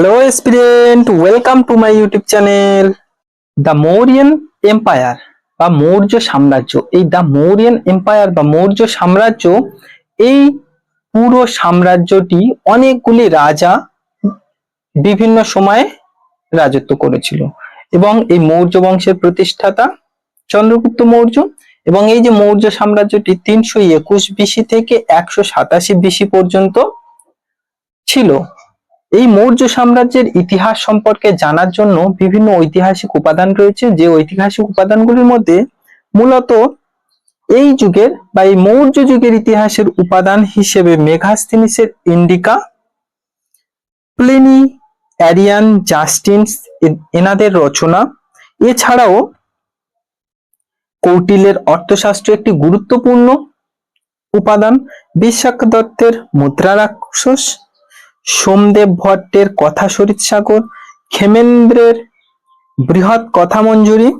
Hello student welcome to my YouTube channel the Mauryan empire বা মৌর্য সাম্রাজ্য। এই the Mauryan empire বা মৌর্য সাম্রাজ্য, এই পুরো সাম্রাজ্যটি অনেকগুলি রাজা বিভিন্ন সময়ে রাজত্ব করেছিল। এবং এই মৌর্য বংশের প্রতিষ্ঠাতা চন্দ্রগুপ্ত মৌর্য এবং এই যে মৌর্য সাম্রাজ্যটি তিনশো একুশ বিসি থেকে একশো সাতাশি বিসি পর্যন্ত ছিল। এই মৌর্য সাম্রাজ্যের ইতিহাস সম্পর্কে জানার জন্য বিভিন্ন ঐতিহাসিক উপাদান রয়েছে। যে ঐতিহাসিক উপাদানগুলির মধ্যে মূলত এই যুগের বা এই মৌর্য যুগের ইতিহাসের উপাদান হিসেবে মেঘাস্তিনিসের ইন্ডিকা, প্লিনি, অ্যারিয়ান, জাস্টিনস এনাদের রচনা। এছাড়াও কৌটিলের অর্থশাস্ত্র একটি গুরুত্বপূর্ণ উপাদান। বিশাখ দত্তের মুদ্রা রাক্ষস সোমদেব ভট্টের কথা শরীর সাগর, ক্ষেমেন্দ্রের বৃহৎ কথা মঞ্জুরি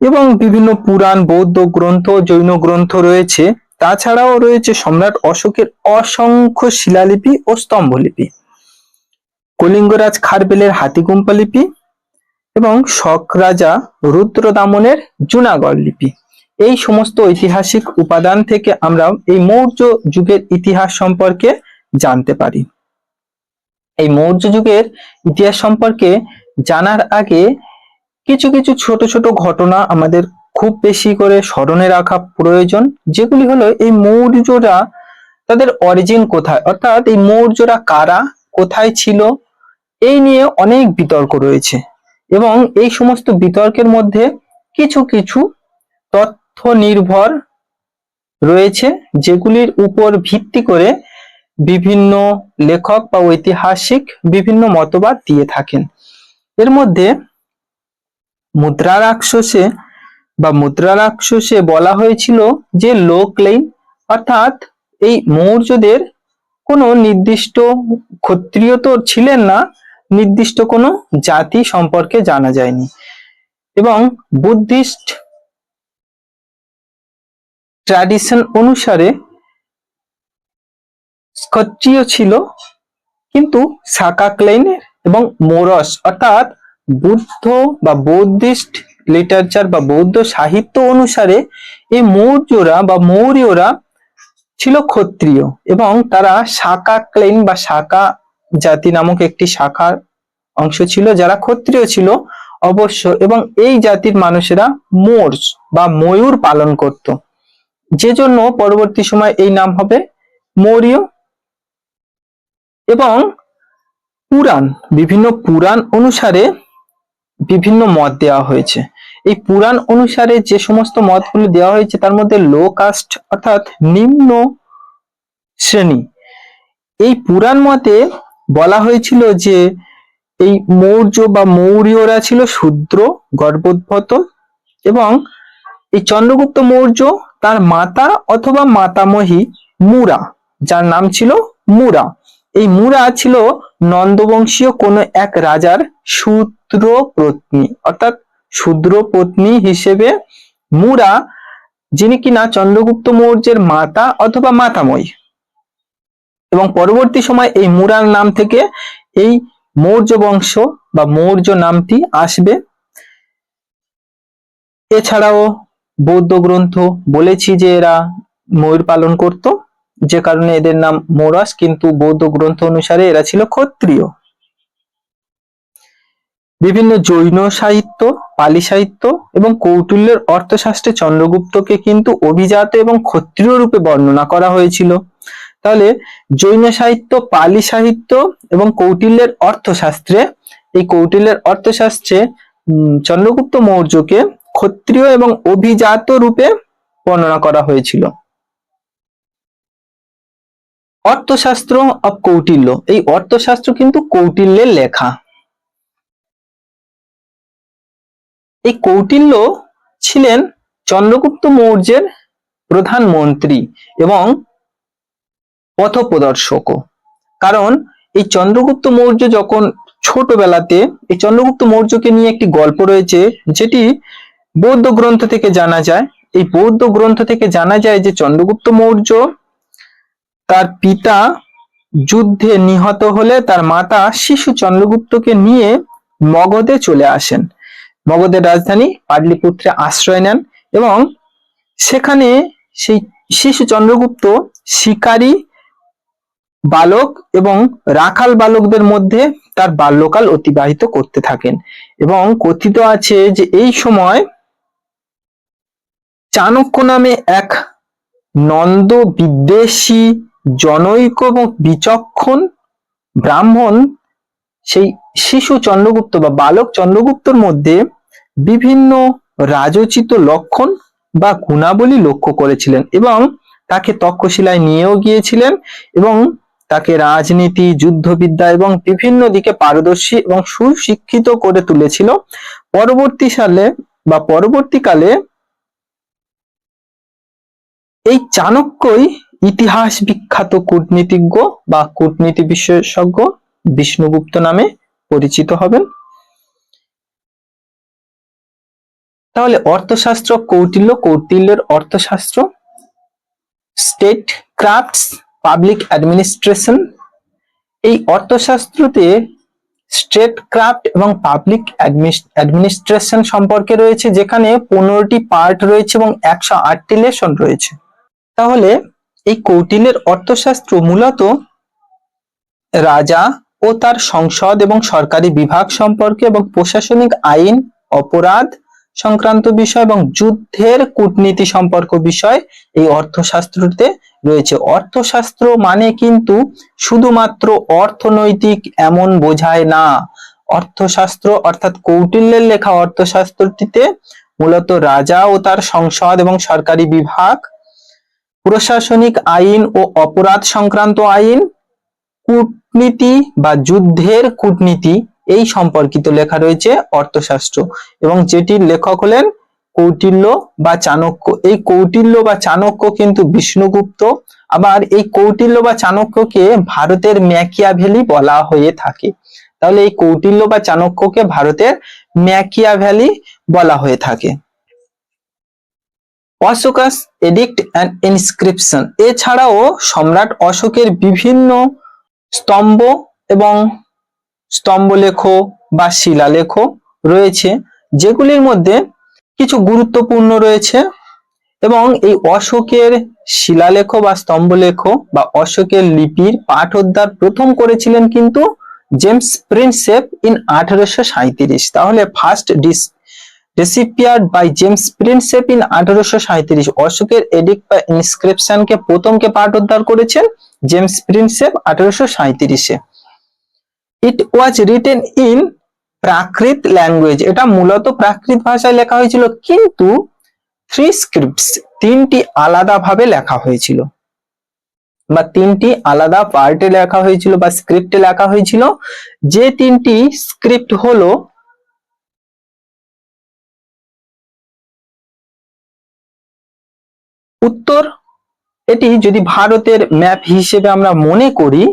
এবং বিভিন্ন পুরাণ, বৌদ্ধ গ্রন্থ, জৈন গ্রন্থ রয়েছে। তাছাড়াও রয়েছে সম্রাট অশোকের অসংখ্য শিলালিপি ও স্তম্ভলিপি। কলিঙ্গরাজ খারবেলের হাতিগুম্পা লিপি এবং শক রাজা রুদ্রদামনের জুনাগড় লিপি। এই সমস্ত ঐতিহাসিক উপাদান থেকে আমরা এই মৌর্য যুগের ইতিহাস সম্পর্কে জানতে পারি। এই মৌর্য যুগের ইতিহাস সম্পর্কে জানার আগে কিছু কিছু ছোট ছোট ঘটনা আমাদের খুব বেশি করে স্মরণে রাখা প্রয়োজন। যেগুলি হলো, এই মৌর্যরা তাদের অরিজিন কোথায়? অর্থাৎ এই মৌর্যরা কারা, কোথায় ছিল, এই নিয়ে অনেক বিতর্ক রয়েছে। এবং এই সমস্ত বিতর্কের মধ্যে কিছু কিছু তথ্য নির্ভর রয়েছে, যেগুলির উপর ভিত্তি করে বিভিন্ন লেখক বা ঐতিহাসিক বিভিন্ন মতবাদ দিয়ে থাকেন। এর মধ্যে মুদ্রা রাক্ষসে বা মুদ্রা রাক্ষসে বলা হয়েছিল যে লোকলেইন অর্থাৎ এই মৌর্যদের কোনো নির্দিষ্ট ক্ষত্রিয় তো ছিলেন না, নির্দিষ্ট কোনো জাতি সম্পর্কে জানা যায়নি। এবং বুদ্ধিস্ট ট্র্যাডিশন অনুসারে ক্ষত্রিয় ছিল, কিন্তু সাকা ক্লাইনের এবং মোরস, অর্থাৎ বুদ্ধ বা বৌদ্ধিস্ট লিটারচার বা বৌদ্ধ সাহিত্য অনুসারে এই মৌর্যরা বা মৌর্যরা ছিল ক্ষত্রিয় এবং তারা শাকা ক্লেন বা শাকা জাতি নামক একটি শাখার অংশ ছিল যারা ক্ষত্রিয় ছিল অবশ্য এবং এই জাতির মানুষেরা মোর্স বা ময়ূর পালন করত। যে জন্য পরবর্তী সময় এই নাম হবে মৌর্য। এবং পুরাণ, বিভিন্ন পুরাণ অনুসারে বিভিন্ন মত দেওয়া হয়েছে। এই পুরাণ অনুসারে যে সমস্ত মতগুলো দেওয়া হয়েছে, তার মধ্যে লো কাস্ট অর্থাৎ নিম্ন শ্রেণি। এই পুরাণ মতে বলা হয়েছিল যে, এই মৌর্য বা মৌর্যরা ছিল শূদ্র, গর্ভোদ্ভূত এবং এই চন্দ্রগুপ্ত মৌর্য তার মাতা অথবা মাতামহী মুরা, যার নাম ছিল মুরা। এই মুরা ছিল নন্দবংশীয় কোনো এক রাজার শূদ্র পত্নী অর্থাৎ শূদ্র পত্নী হিসেবে মুরা যিনি কিনা চন্দ্রগুপ্ত মৌর্যের মাতা অথবা মাতাময় এবং পরবর্তী সময় এই মুরার নাম থেকে এই মৌর্য বংশ বা মৌর্য নামটি আসবে। এছাড়াও বৌদ্ধ গ্রন্থ বলেছি যে এরা ময়ূর পালন করত। যে কারণে এদের নাম মোরাস, কিন্তু বৌদ্ধ গ্রন্থ অনুসারে এরা ছিল ক্ষত্রিয়। বিভিন্ন জৈন সাহিত্য, পালি সাহিত্য এবং কৌটিল্যের অর্থশাস্ত্রে চন্দ্রগুপ্তকে কিন্তু অভিজাত এবং ক্ষত্রিয় রূপে বর্ণনা করা হয়েছিল। তাহলে জৈন সাহিত্য, পালি সাহিত্য এবং কৌটিল্যের অর্থশাস্ত্রে, এই কৌটিল্যের অর্থশাস্ত্রে চন্দ্রগুপ্ত মৌর্যকে ক্ষত্রিয় এবং অভিজাত রূপে বর্ণনা করা হয়েছিল। অর্থশাস্ত্র অব কৌটিল্য। এই অর্থশাস্ত্র কিন্তু কৌটিল্যের লেখা। এই কৌটিল্য ছিলেন চন্দ্রগুপ্ত মৌর্যের প্রধানমন্ত্রী এবং পথপ্রদর্শকও কারণ এই চন্দ্রগুপ্ত মৌর্য যখন ছোটবেলাতে, এই চন্দ্রগুপ্ত মৌর্যকে নিয়ে একটি গল্প রয়েছে, যেটি বৌদ্ধ গ্রন্থ থেকে জানা যায়। এই বৌদ্ধ গ্রন্থ থেকে জানা যায় যে চন্দ্রগুপ্ত মৌর্য তার পিতা যুদ্ধে নিহত হলে তার মাতা শিশু চন্দ্রগুপ্তকে নিয়ে মগধে চলে আসেন। মগধের রাজধানী পাটলিপুত্রে আশ্রয় নেন এবং সেখানে সেই শিশু চন্দ্রগুপ্ত শিকারী, বালক এবং রাখাল বালকদের মধ্যে তার বাল্যকাল অতিবাহিত করতে থাকেন এবং কথিত আছে যে এই সময় চাণক্য নামে এক নন্দ বিদ্বেষী জনৈক এবং বিচক্ষণ ব্রাহ্মণ সেই শিশু চন্দ্রগুপ্ত বা বালক চন্দ্রগুপ্তর মধ্যে বিভিন্ন রাজোচিত লক্ষণ বা গুণাবলী লক্ষ্য করেছিলেন এবং তাকে তক্ষশিলায় নিয়েও গিয়েছিলেন এবং তাকে রাজনীতি, যুদ্ধবিদ্যা এবং বিভিন্ন দিকে পারদর্শী এবং সুশিক্ষিত করে তুলেছিল। পরবর্তী সালে বা পরবর্তীকালে এই চাণক্যই ইতিহাস বিখ্যাত কূটনীতিজ্ঞ বা কূটনীতি বিশেষজ্ঞ বিষ্ণুগুপ্ত নামে পরিচিত হবেন। তাহলে Arthashastra Kautilya, কৌটিল্যের Arthashastra state crafts public administration এই অর্থশাস্ত্রতে স্টেট ক্রাফট এবং পাবলিক অ্যাডমিনিস্ট্রেশন সম্পর্কে রয়েছে, যেখানে পনেরোটি পার্ট রয়েছে এবং একশো আটটি লেসন রয়েছে। তাহলে এই কৌটিল্যের অর্থশাস্ত্র মূলত রাজা ও তার সংসদ এবং সরকারি বিভাগ সম্পর্কে এবং প্রশাসনিক আইন, অপরাধ সংক্রান্ত বিষয় এবং যুদ্ধের কূটনীতি সম্পর্ক বিষয় এই অর্থশাস্ত্রতে রয়েছে। অর্থশাস্ত্র মানে কিন্তু শুধুমাত্র অর্থনৈতিক এমন বোঝায় না। অর্থশাস্ত্র অর্থাৎ কৌটিল্যের লেখা অর্থশাস্ত্রটিতে মূলত রাজা ও তার সংসদ এবং সরকারি বিভাগ প্রশাসনিক আইন ও অপরাধ সংক্রান্ত আইন, কূটনীতি বা যুদ্ধের কূটনীতি, এই সম্পর্কিত লেখা রয়েছে অর্থশাস্ত্র। এবং যেটির লেখক হলেন কৌটিল্য বা চাণক্য। এই কৌটিল্য বা চাণক্য কিন্তু বিষ্ণুগুপ্ত। আবার এই কৌটিল্য বা চাণক্যকে ভারতের ম্যাকিয়াভেলি বলা হয়ে থাকে। তাহলে এই কৌটিল্য বা চাণক্যকে ভারতের ম্যাকিয়াভ্যালি বলা হয়ে থাকে। Ashoka's, edict and inscription. এছাড়াও সম্রাট অশোকের বিভিন্ন স্তম্ভ এবং স্তম্ভলেখ বা শিলালেখ রয়েছে, যেগুলির মধ্যে কিছু গুরুত্বপূর্ণ রয়েছে এবং এই অশোকের শিলালেখ বা স্তম্ভলেখ বা অশোকের লিপির পাঠোদ্ধার প্রথম করেছিলেন কিন্তু জেমস প্রিন্সেপ ইন আঠারোশো তাহলে first deciphered by James Prinsep in আঠারোশো সাঁত্রিশ অশোকের এডিক বা ইনস্ক্রিপশনকে প্রথমকে পাঠোদ্ধার করেছেন জেমস প্রিন্সেপ আঠারোশো সাঁত্রিশে it was written in Prakrit language এটা মূলত প্রাকৃত ভাষায় লেখা হয়েছিল, কিন্তু থ্রি স্ক্রিপ্টস তিনটি আলাদা ভাবে লেখা হয়েছিল। বা তিনটি আলাদা পার্টে লেখা হয়েছিল বা স্ক্রিপ্টে লেখা হয়েছিল। যে তিনটি স্ক্রিপ্ট হলো উত্তর, এটি যদি ভারতের ম্যাপ হিসেবে আমরা মনে করি,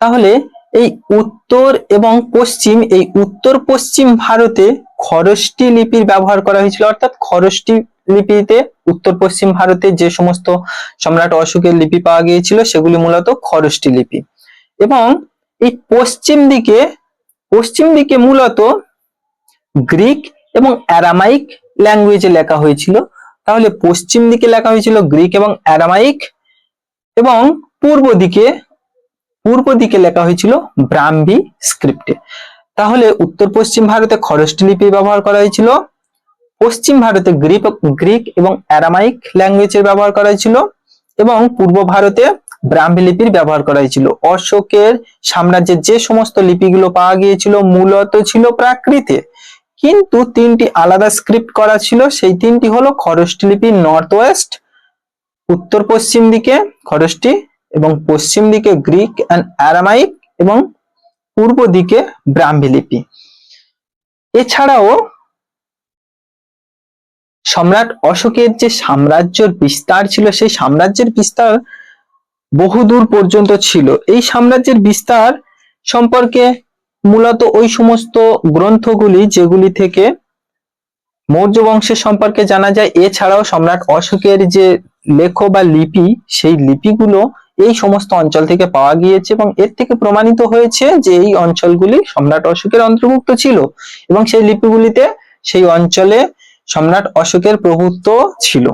তাহলে এই উত্তর এবং পশ্চিম, এই উত্তর পশ্চিম ভারতে খরষ্টি লিপির ব্যবহার করা হয়েছিল। অর্থাৎ খরষ্টি লিপিতে উত্তর পশ্চিম ভারতে যে সমস্ত সম্রাট অশোকের লিপি পাওয়া গিয়েছিল, সেগুলি মূলত খরষ্টি লিপি। এবং এই পশ্চিম দিকে পশ্চিম দিকে মূলত গ্রিক এবং অ্যারামাইক ল্যাঙ্গুয়েজে লেখা হয়েছিল। তাহলে পশ্চিম দিকে লেখা হয়েছিল গ্রিক এবং অ্যারামাইক এবং পূর্ব দিকে পূর্ব দিকে লেখা হয়েছিল ব্রাহ্মী স্ক্রিপ্টে তাহলে উত্তর পশ্চিম ভারতে খরষ্টি লিপি ব্যবহার করা হয়েছিল। পশ্চিম ভারতে গ্রিক গ্রিক এবং অ্যারামাইক ল্যাঙ্গুয়েজের ব্যবহার করা হয়েছিল এবং পূর্ব ভারতে ব্রাহ্মী লিপির ব্যবহার করা হয়েছিল। অশোকের সাম্রাজ্যের যে সমস্ত লিপিগুলো পাওয়া গিয়েছিল, মূলত ছিল প্রাকৃতে কিন্তু তিনটি আলাদা স্ক্রিপ্ট করা ছিল। সেই তিনটি হলো খরষ্টি লিপি নর্থ ওয়েস্ট উত্তর পশ্চিম দিকে খরষ্টি এবং পশ্চিম দিকে গ্রিক অ্যান্ড অ্যারামাইক এবং পূর্ব দিকে ব্রাহ্মী লিপি। এছাড়াও সম্রাট অশোকের যে সাম্রাজ্যের বিস্তার ছিল, সেই সাম্রাজ্যের বিস্তার বহুদূর পর্যন্ত ছিল। এই সাম্রাজ্যের বিস্তার সম্পর্কে মূলত ওই সমস্ত গ্রন্থগুলি যেগুলি থেকে মৌর্য বংশের সম্পর্কে জানা যায়, এছাড়াও সম্রাট অশোকের যে লেখ বা লিপি, সেই লিপিগুলো এই সমস্ত অঞ্চল থেকে পাওয়া গিয়েছে এবং এর থেকে প্রমাণিত হয়েছে যে এই অঞ্চলগুলি সম্রাট অশোকের অন্তর্ভুক্ত ছিল এবং সেই লিপিগুলিতে সেই অঞ্চলে সম্রাট অশোকের প্রভুত্ব ছিল।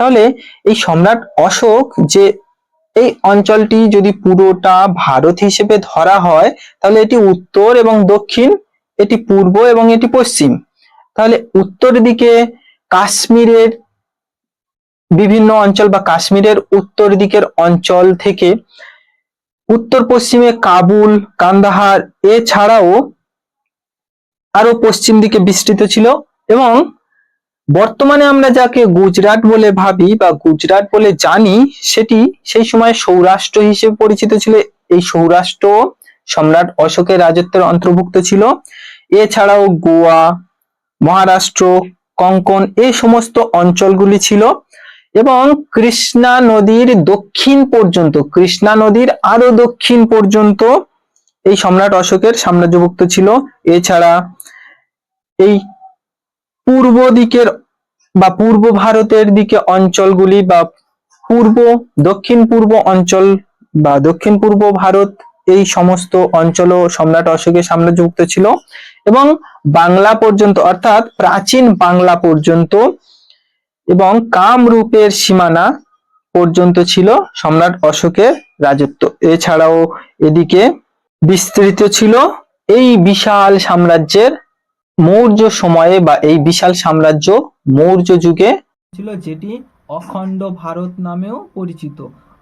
তাহলে এই সম্রাট অশোক যে এই অঞ্চলটি যদি পুরোটা ভারত হিসেবে ধরা হয়, তাহলে এটি উত্তর এবং দক্ষিণ, এটি পূর্ব এবং এটি পশ্চিম। তাহলে উত্তর দিকে কাশ্মীরের বিভিন্ন অঞ্চল বা কাশ্মীরের উত্তর দিকের অঞ্চল থেকে উত্তর পশ্চিমে কাবুল, কান্দাহার, এছাড়াও আরও পশ্চিম দিকে বিস্তৃত ছিল এবং বর্তমানে আমরা যাকে গুজরাট বলে ভাবি বা গুজরাট বলে জানি, সেটি সেই সময় সৌরাষ্ট্র হিসেবে পরিচিত ছিল। এই সৌরাষ্ট্র সম্রাট অশোকের রাজত্বের অন্তর্ভুক্ত ছিল। এছাড়াও গোয়া, মহারাষ্ট্র, কঙ্কন এই সমস্ত অঞ্চলগুলি ছিল এবং কৃষ্ণা নদীর দক্ষিণ পর্যন্ত, কৃষ্ণা নদীর আরও দক্ষিণ পর্যন্ত এই সম্রাট অশোকের সাম্রাজ্যভুক্ত ছিল। এছাড়া এই পূর্ব দিকের বা পূর্ব ভারতের দিকে অঞ্চলগুলি বা পূর্ব, দক্ষিণ পূর্ব অঞ্চল বা দক্ষিণ পূর্ব ভারত এই সমস্ত অঞ্চলও সম্রাট অশোকের সাম্রাজ্যভুক্ত ছিল এবং বাংলা পর্যন্ত অর্থাৎ প্রাচীন বাংলা পর্যন্ত এবং কামরূপের সীমানা পর্যন্ত ছিল সম্রাট অশোকের রাজত্ব। এছাড়াও এদিকে বিস্তৃত ছিল এই বিশাল সাম্রাজ্যের মৌর্য সময়ে বা এই বিশাল সাম্রাজ্য মৌর্য যুগে ছিল যেটি অখণ্ড ভারত নামেও পরিচিত।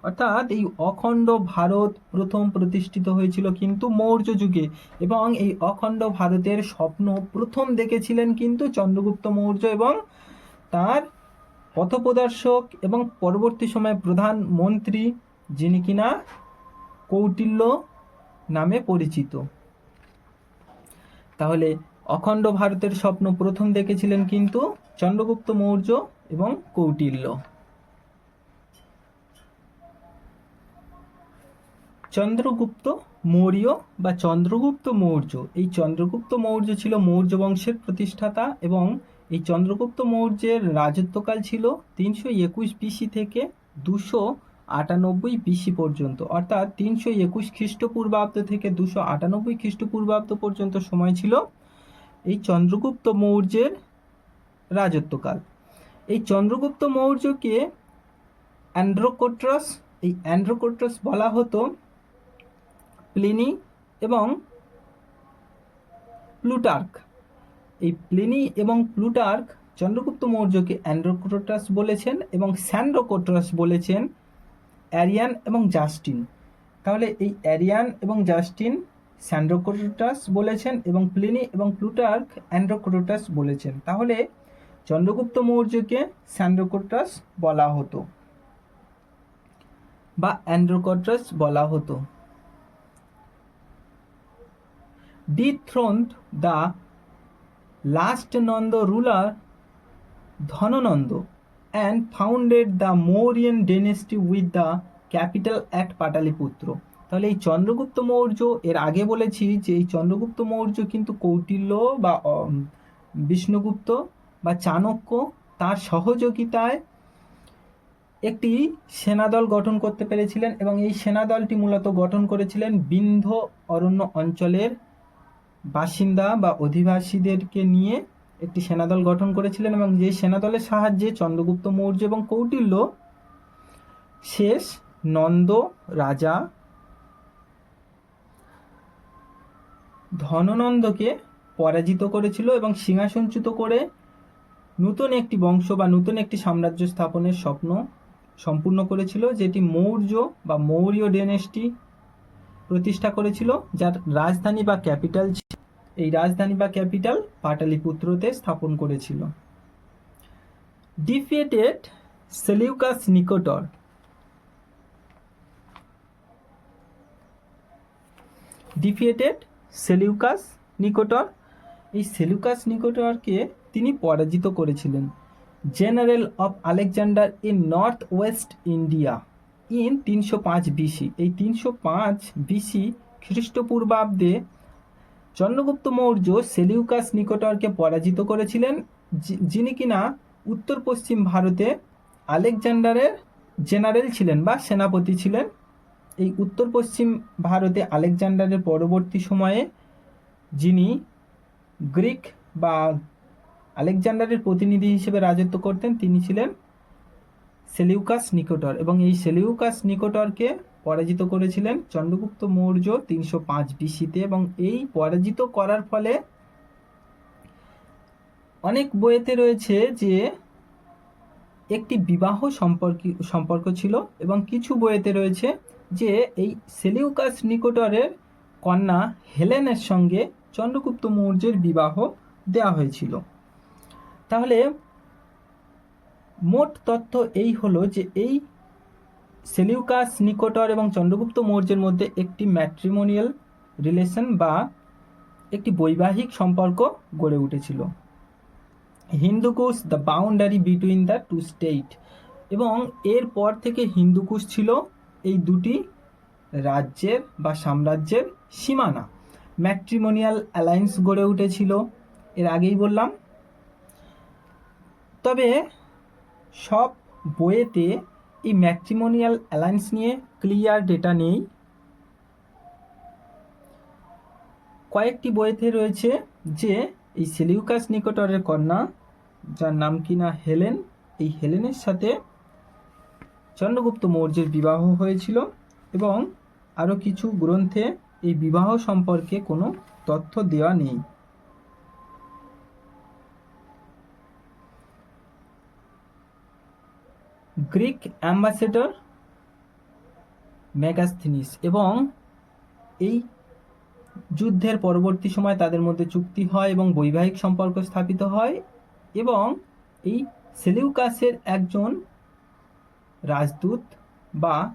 অর্থাৎ এই অখণ্ড ভারত প্রথম প্রতিষ্ঠিত হয়েছিল কিন্তু মৌর্য যুগে এবং এই অখণ্ড ভারতের স্বপ্ন প্রথম দেখেছিলেন কিন্তু চন্দ্রগুপ্ত মৌর্য এবং তার পথপ্রদর্শক এবং পরবর্তী সময়ে প্রধান মন্ত্রী যিনি কিনা কৌটিল্য নামে পরিচিত। তাহলে অখণ্ড ভারতের স্বপ্ন প্রথম দেখেছিলেন কিন্তু চন্দ্রগুপ্ত মৌর্য এবং কৌটিল্য। চন্দ্রগুপ্ত মৌর্য বা চন্দ্রগুপ্ত মৌর্য, এই চন্দ্রগুপ্ত মৌর্য ছিল মৌর্য বংশের প্রতিষ্ঠাতা এবং এই চন্দ্রগুপ্ত মৌর্যের রাজত্বকাল ছিল তিনশো একুশ বিসি থেকে দুশো আটানব্বই বিসি পর্যন্ত। অর্থাৎ তিনশো একুশ খ্রিস্টপূর্বাব্দ থেকে দুশো আটানব্বই খ্রিস্টপূর্বাব্দ পর্যন্ত সময় ছিল এই চন্দ্রগুপ্ত মৌর্যের রাজত্বকাল। এই চন্দ্রগুপ্ত মৌর্যকে অ্যান্ড্রোকোট্রাস, এই অ্যান্ড্রোকোট্রাস বলা হতো প্লিনি এবং প্লুটার্ক। এই প্লিনি এবং প্লুটার্ক চন্দ্রগুপ্ত মৌর্যকে অ্যান্ড্রোকোট্রাস বলেছেন এবং স্যান্ড্রোকোট্রাস বলেছেন অ্যারিয়ান এবং জাস্টিন। তাহলে এই অ্যারিয়ান এবং জাস্টিন স্যান্ড্রোক্রোটাস বলেছেন এবং প্লিনি এবং প্লুটার্ক অ্যান্ড্রোক্রোটাস বলেছেন। তাহলে চন্দ্রগুপ্ত মৌর্যকে স্যান্ড্রোক্রোটাস বলা হতো বা অ্যান্ড্রোক্রোটাস বলা হতো। Dethroned the last Nanda ruler Dhanananda and founded the Mauryan dynasty with the capital at Pataliputra. তাহলে এই চন্দ্রগুপ্ত মৌর্য, এর আগে বলেছি যে এই চন্দ্রগুপ্ত মৌর্য কিন্তু কৌটিল্য বা বিষ্ণুগুপ্ত বা চাণক্য, তার সহযোগিতায় একটি সেনাদল গঠন করতে পেরেছিলেন এবং এই সেনাদলটি মূলত গঠন করেছিলেন বিন্ধ অরণ্য অঞ্চলের বাসিন্দা বা অধিবাসীদেরকে নিয়ে একটি সেনাদল গঠন করেছিলেন এবং যে সেনাদলের সাহায্যে চন্দ্রগুপ্ত মৌর্য এবং কৌটিল্য শেষ নন্দ রাজা ধননন্দকে পরাজিত করেছিল এবং সিংহাসনচ্যুত করে নতুন একটি বংশ বা নতুন একটি সাম্রাজ্য স্থাপনের স্বপ্ন সম্পূর্ণ করেছিল, যেটি মৌর্য বা মৌর্য ডেনেস্টি প্রতিষ্ঠা করেছিল, যার রাজধানী বা ক্যাপিটাল এই রাজধানী বা ক্যাপিটাল পাটালিপুত্রতে স্থাপন করেছিল। ডিফিয়েটেড সেলিউকাস নিকোটর। ডিফিয়েটেড সেলিউকাস নিকোটর। এই সেলিউকাস নিকোটরকে তিনি পরাজিত করেছিলেন। General of Alexander in north west India, in তিনশো পাঁচ বিসি। এই তিনশো পাঁচ বিসি খ্রিস্টপূর্বাব্দে চন্দ্রগুপ্ত মৌর্য সেলিউকাস নিকোটরকে পরাজিত করেছিলেন যিনি কিনা উত্তর পশ্চিম ভারতে আলেকজান্ডারের জেনারেল ছিলেন বা সেনাপতি ছিলেন। এই উত্তর পশ্চিম ভারতে আলেকজান্ডারের পরবর্তী সময়ে যিনি গ্রিক বা আলেকজান্ডারের প্রতিনিধি হিসেবে রাজত্ব করতেন, তিনি ছিলেন সেলিউকাস নিকোটর এবং এই সেলিউকাস নিকোটরকে পরাজিত করেছিলেন চন্দ্রগুপ্ত মৌর্য তিনশো পাঁচ বিসিতে এবং এই পরাজিত করার ফলে অনেক বইয়েতে রয়েছে যে একটি বিবাহ সম্পর্ক সম্পর্ক ছিল এবং কিছু বইয়েতে রয়েছে যে এই সেলিউকাস নিকোটরের কন্যা হেলেনের সঙ্গে চন্দ্রগুপ্ত মৌর্যের বিবাহ দেওয়া হয়েছিল। তাহলে মোট তথ্য এই হলো যে এই সেলিউকাস নিকোটর এবং চন্দ্রগুপ্ত মৌর্যের মধ্যে একটি ম্যাট্রিমোনিয়াল রিলেশন বা একটি বৈবাহিক সম্পর্ক গড়ে উঠেছিল। Hindu Kush the boundary between the two state এবং এরপর থেকে হিন্দুকুশ ছিল এই দুটি রাজ্যের বা সাম্রাজ্যের সীমানা। ম্যাট্রিমোনিয়াল অ্যালায়েন্স গড়ে উঠেছিল, এর আগেই বললাম। তবে সব বইয়েতে এই ম্যাট্রিমোনিয়াল অ্যালায়েন্স নিয়ে ক্লিয়ার ডেটা নেই। কয়েকটি বইতে রয়েছে যে এই সেলিউকাস নিকটরের কন্যা, যার নাম কিনা হেলেন, এই হেলেনের সাথে চন্দ্রগুপ্ত মৌর্যের বিবাহ হয়েছিল এবং আরও কিছু গ্রন্থে এই বিবাহ সম্পর্কে কোনো তথ্য দেওয়া নেই। গ্রিক অ্যাম্বাসেডর ম্যাগাস্থিনিস এবং এই যুদ্ধের পরবর্তী সময় তাদের মধ্যে চুক্তি হয় এবং বৈবাহিক সম্পর্ক স্থাপিত হয় এবং এই সেলিউকাসের একজন রাজদূত বা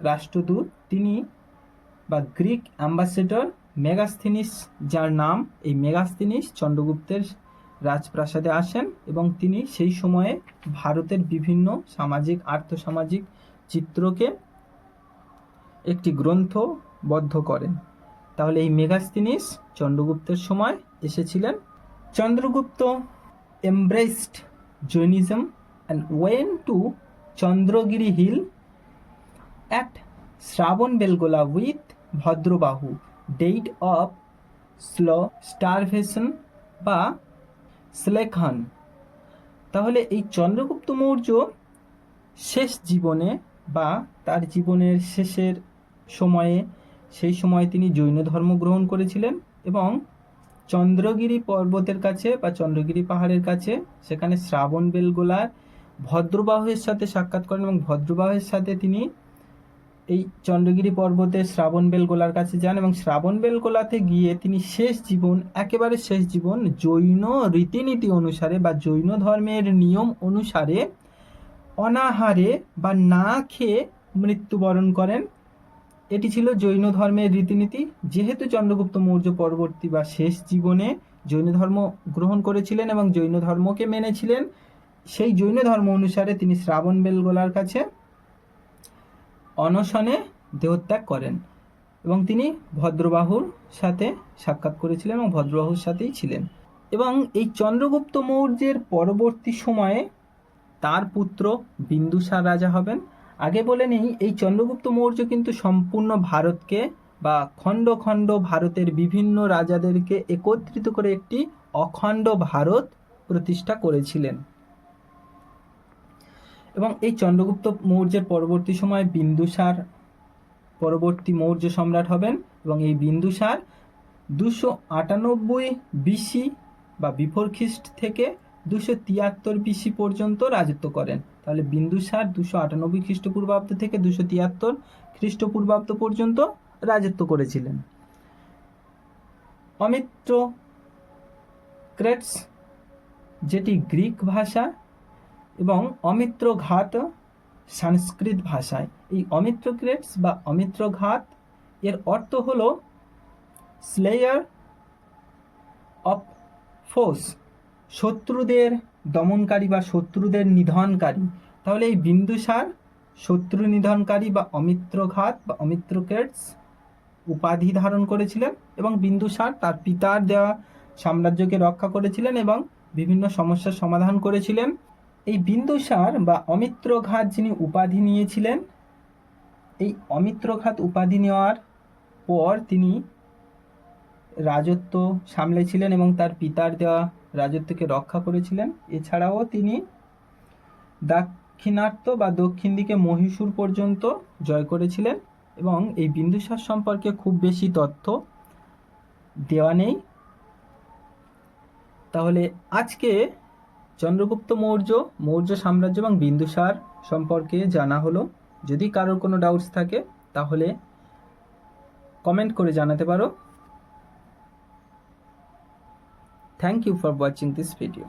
রাষ্ট্রদূত, তিনি বা গ্রিক অ্যাম্বাসেডর মেগাস্থিনিস, যার নাম এই মেগাস্থিনিস চন্দ্রগুপ্তের রাজপ্রাসাদে আসেন এবং তিনি সেই সময়ে ভারতের বিভিন্ন সামাজিক, আর্থসামাজিক চিত্রকে একটি গ্রন্থবদ্ধ করেন। তাহলে এই মেগাস্থিনিস চন্দ্রগুপ্তের সময় এসেছিলেন। Chandragupta embraced Jainism and went to Chandrogiri hill at Shravan Belgola with Bhadrabahu, date of slow starvation বা স্লেখান তাহলে এই চন্দ্রগুপ্ত মৌর্য শেষ জীবনে বা তার জীবনের শেষের সময়ে সেই সময় তিনি জৈন ধর্ম গ্রহণ করেছিলেন এবং চন্দ্রগিরি পর্বতের কাছে বা চন্দ্রগিরি পাহাড়ের কাছে সেখানে শ্রাবণ বেলগোলার ভদ্রবাহুর সাথে সাক্ষাৎ করেন এবং ভদ্রবাহুর সাথে তিনি এই চন্দ্রগিরি পর্বতে শ্রাবণ বেলগোলার কাছে যান এবং শ্রাবণ বেলগোলাতে গিয়ে তিনি শেষ জীবন, একেবারে শেষ জীবন, জৈন রীতিনীতি অনুসারে বা জৈন ধর্মের নিয়ম অনুসারে অনাহারে বা না খেয়ে মৃত্যুবরণ করেন। এটি ছিল জৈন ধর্মের রীতিনীতি। যেহেতু চন্দ্রগুপ্ত মৌর্য পরবর্তী বা শেষ জীবনে জৈন ধর্ম গ্রহণ করেছিলেন এবং জৈন ধর্মকে মেনেছিলেন সেই জৈন ধর্ম অনুসারে তিনি শ্রাবণ বেলগোলার কাছে অনশনে দেহত্যাগ করেন এবং তিনি ভদ্রবাহুর সাথে সাক্ষাৎ করেছিলেন এবং ভদ্রবাহুর সাথেই ছিলেন। এবং এই চন্দ্রগুপ্ত মৌর্যের পরবর্তী সময়ে তার পুত্র বিন্দুসার রাজা হবেন। আগে বলে নেই, এই চন্দ্রগুপ্ত মৌর্য কিন্তু সম্পূর্ণ ভারতকে বা খণ্ড খণ্ড ভারতের বিভিন্ন রাজাদেরকে একত্রিত করে একটি অখণ্ড ভারত প্রতিষ্ঠা করেছিলেন। এবং এই চন্দ্রগুপ্ত মৌর্যের পরবর্তী সময় বিন্দুসার পরবর্তী মৌর্য সম্রাট হবেন এবং এই বিন্দুসার দুশো আটানব্বই বিসি বা বিফোর খ্রিস্ট থেকে দুশো তিয়াত্তর বিসি পর্যন্ত রাজত্ব করেন। তাহলে বিন্দুসার দুশো আটানব্বই খ্রিস্টপূর্বাব্দ থেকে দুশো তিয়াত্তর খ্রিস্টপূর্বাব্দ পর্যন্ত রাজত্ব করেছিলেন। অমিত্র ক্রেটস, যেটি গ্রিক ভাষা এবং অমিত্র ঘাত সংস্কৃত ভাষায়। এই অমিত্র ক্রেটস বা অমিত্র ঘাত, এর অর্থ হল স্লেয়ার অফ ফোর্স শত্রুদের দমনকারী বা শত্রুদের নিধনকারী। তাহলে এই বিন্দুসার শত্রু নিধনকারী বা অমিত্রঘাত বা অমিত্র অমিত্রকেটস উপাধি ধারণ করেছিলেন এবং বিন্দুসার তার পিতার দেওয়া সাম্রাজ্যকে রক্ষা করেছিলেন এবং বিভিন্ন সমস্যার সমাধান করেছিলেন। এই বিন্দুসার বা অমিত্রঘাত যিনি উপাধি নিয়েছিলেন, এই অমিত্রঘাত উপাধি নেওয়ার পর তিনি রাজত্ব সামলেছিলেন এবং তার পিতার দেওয়া রাজত্বকে রক্ষা করেছিলেন। এছাড়াও তিনি দাক্ষিণাত্য বা দক্ষিণ দিকে মহীশূর পর্যন্ত জয় করেছিলেন এবং এই বিন্দুসার সম্পর্কে খুব বেশি তথ্য দেওয়া নেই। তাহলে আজকে চন্দ্রগুপ্ত মৌর্য মৌর্য সাম্রাজ্য এবং বিন্দুসার সম্পর্কে জানা হলো। যদি কারোর কোনো ডাউটস থাকে, তাহলে কমেন্ট করে জানাতে পারো। Thank you for watching this video